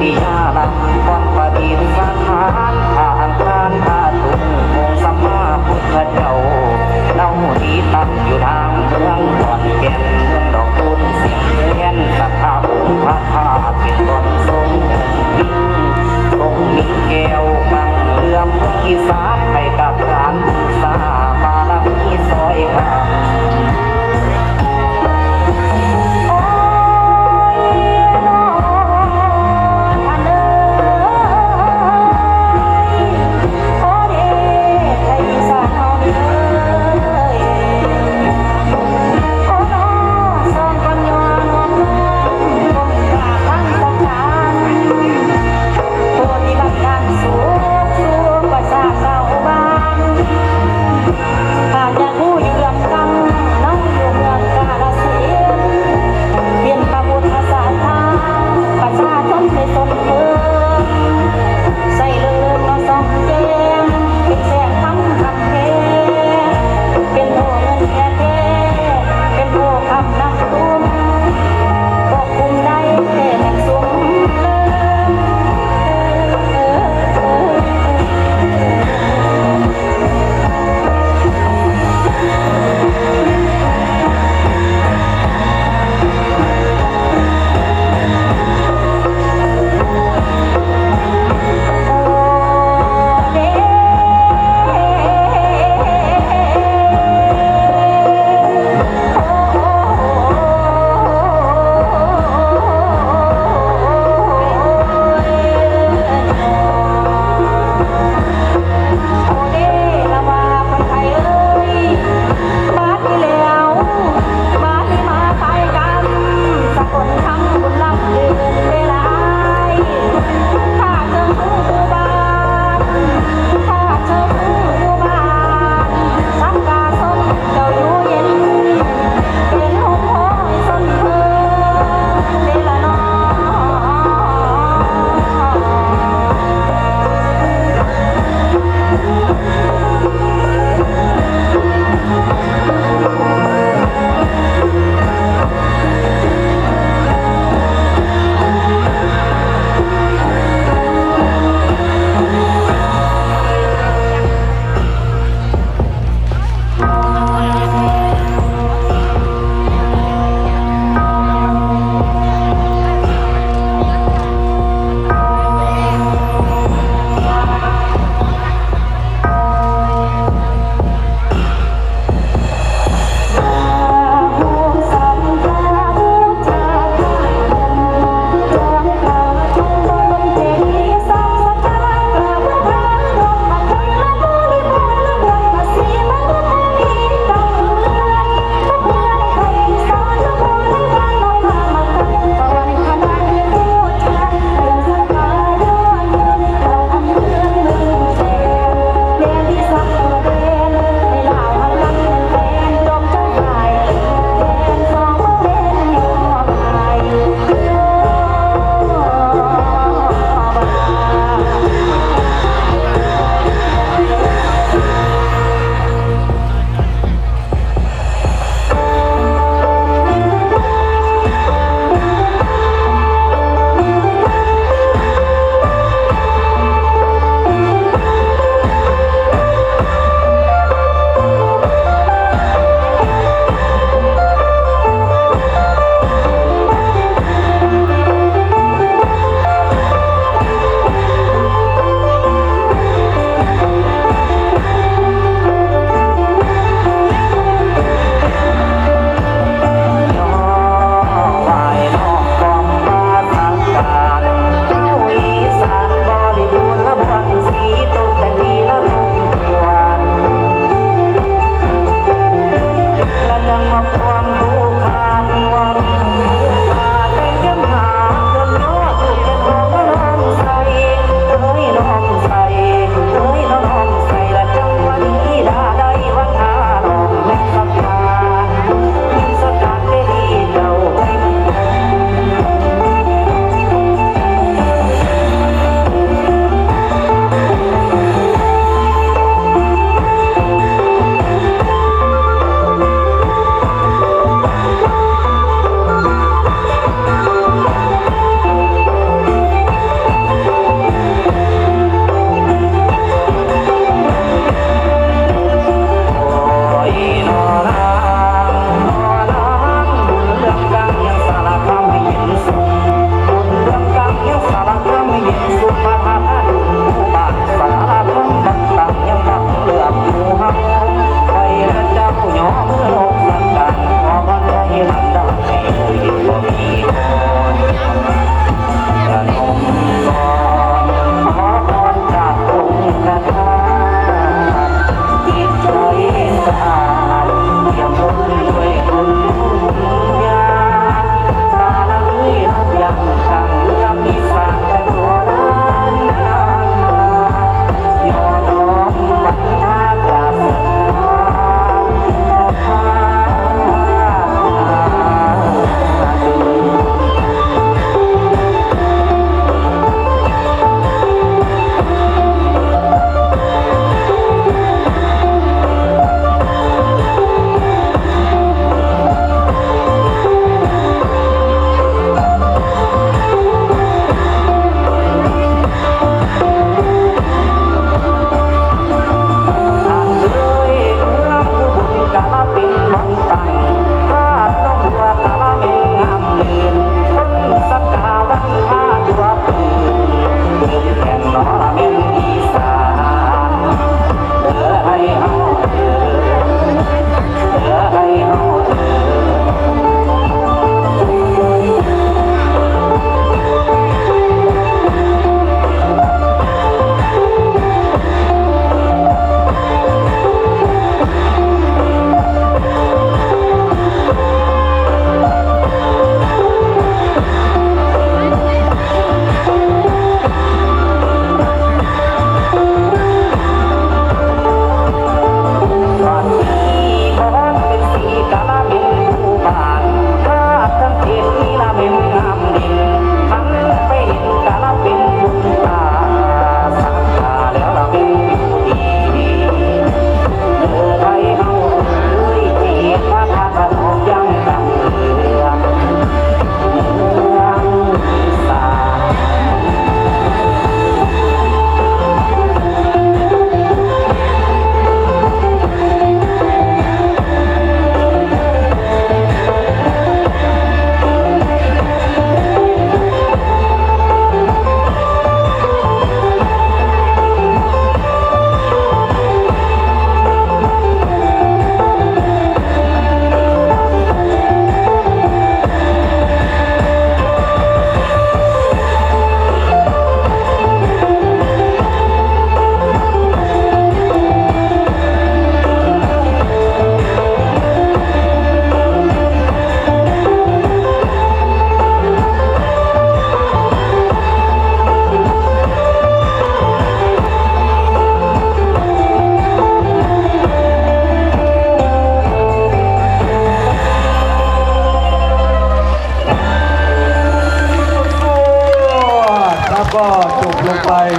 ปีชาดังกองประดิษฐานทางทานทาตุงองค์สัมมาพุทธเจ้าเราดีตั้งอยู่ทางเมืองขอนแก่นเมืองดอกคุณสิงเทียนสัทธาบุญพระธาตุเป็นตนทรงยิ่งทรงมีแก้วบังเรื่อมอีสานให้กับฐาน